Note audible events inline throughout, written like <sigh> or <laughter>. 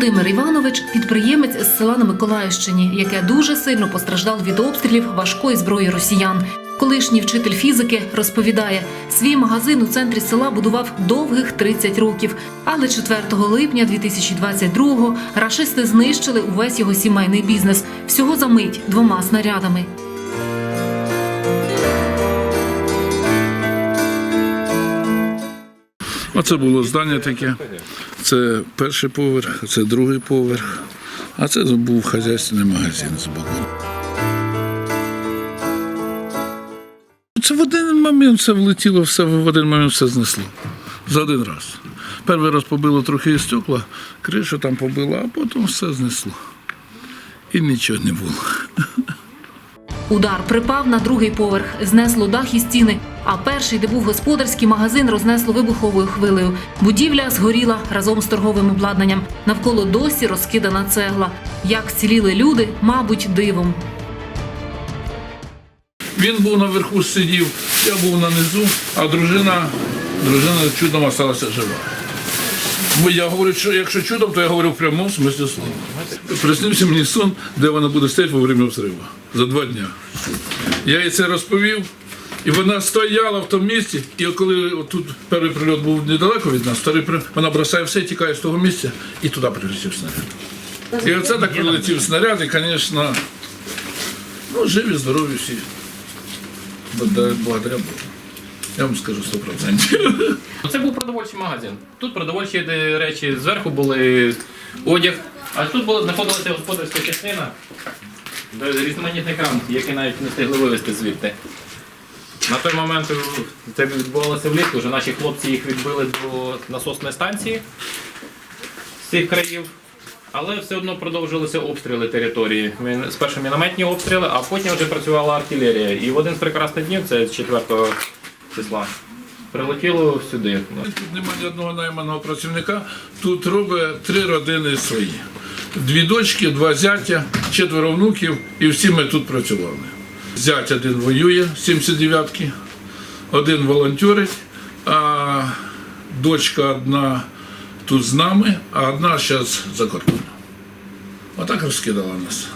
Володимир Іванович підприємець з села на Миколаївщині, яке дуже сильно постраждало від обстрілів важкої зброї росіян. Колишній вчитель фізики розповідає, свій магазин у центрі села будував довгих 30 років. Але 4 липня 2022-го рашисти знищили увесь його сімейний бізнес всього за мить двома снарядами. Оце було здання таке. Це перший поверх, це другий поверх, а це був хазяйственний магазин з боку. Це в один момент все влетіло, все в один момент все знесло. За один раз. Перший раз побило трохи стекла, кришу там побило, а потім все знесло. І нічого не було. Удар припав на другий поверх, знесло дах і стіни. А перший, де був господарський магазин, рознесло вибуховою хвилею. Будівля згоріла разом з торговим обладнанням. Навколо досі розкидана цегла. Як вціліли люди, мабуть, дивом. Він був наверху сидів, я був нанизу, а дружина, дружина чудом залишилася жива. Я говорю, що якщо чудом, то я говорю в прямому смислі слова. Приснився мені сон, де вона буде стояти во время взриву за два дні. Я їй це розповів, і вона стояла в тому місці, і коли тут перший прильот був недалеко від нас, прильот, вона бросає все, тікає з того місця і туди прилетів снаряд. І оце так прилетів снаряд, і, звісно, ну, живі, здорові всі. Благодаря Богу. Я вам скажу 100%. <laughs> Це був продовольчий магазин. Тут продовольчі е, речі, зверху були одяг, а тут була, знаходилася господарська частина, де різноманітний крам, який навіть не встигли вивезти звідти. На той момент це відбувалося влітку, вже наші хлопці їх відбили до насосної станції з цих країв. Але все одно продовжилися обстріли території. Спершу мінометні обстріли, а потім вже працювала артилерія. І в один з прекрасних днів, це 4 числа, прилетіло сюди. Тут немає ні одного найманого працівника. Тут робить три родини свої. Дві дочки, два зятя, четверо внуків, і всі ми тут працювали. Зять один воює, 79-ки, один волонтерить, а дочка одна тут з нами, а одна зараз за кордоном. Отак розкидала нас.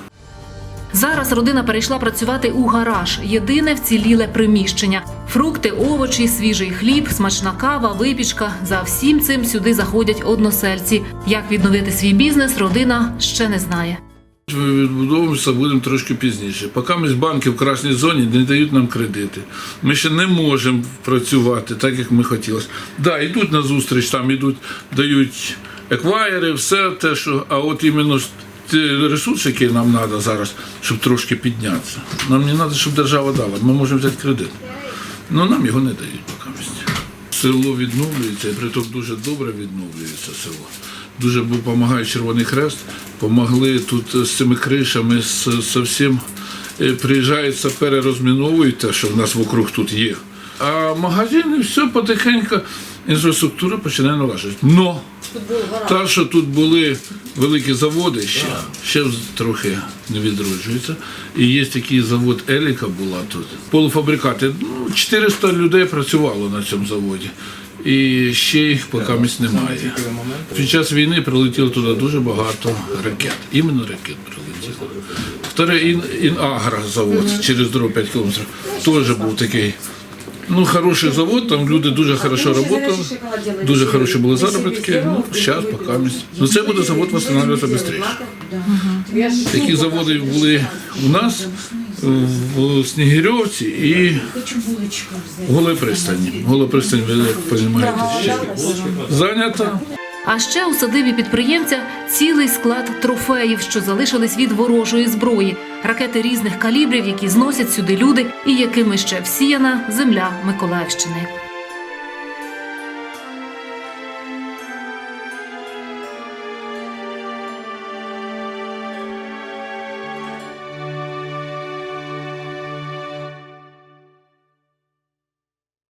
Зараз родина перейшла працювати у гараж. Єдине вціліле приміщення: фрукти, овочі, свіжий хліб, смачна кава, випічка. За всім цим сюди заходять односельці. Як відновити свій бізнес, родина ще не знає. Відбудовуємося будемо трошки пізніше. Поки ми з банки в красній зоні не дають нам кредити. Ми ще не можемо працювати так, як ми хотілося. Да, йдуть на зустріч, там йдуть, дають еквайри, все те, що. А от іменно ресурси, які нам треба зараз, щоб трошки піднятися. Нам не треба, щоб держава дала. Ми можемо взяти кредит. Ну нам його не дають поки. Село відновлюється, і притом дуже добре відновлюється село. Дуже допомагає Червоний Хрест, помогли тут з цими кришами, з, з всім. Е, Приїжджають сапери, розміновують те, що в нас вокруг тут є. А магазини все потихеньку, інфраструктура починає налажувати. Но та, що тут були великі заводи, ще, ще трохи не відроджується. І є такий завод Еліка була тут. Полуфабрикати. Ну, 400 людей працювало на цьому заводі. І ще їх поки місць немає. Під час війни прилетіло туди дуже багато ракет. Іменно ракет прилетіло. Вторе Ін, Інагра завод через дорогу 5 кілометрів. Теж був такий. Ну, хороший завод, там люди дуже хорошо працювали, дуже хороші були заробітки. Ну, зараз поки місць. Ну, це буде завод встановлюватися швидше. Такі заводи були у нас в Снігирьовці і в Голопристані. Голопристань, ви як розумієте, ще зайнята. А ще у садибі підприємця цілий склад трофеїв, що залишились від ворожої зброї, ракети різних калібрів, які зносять сюди люди, і якими ще всіяна земля Миколаївщини.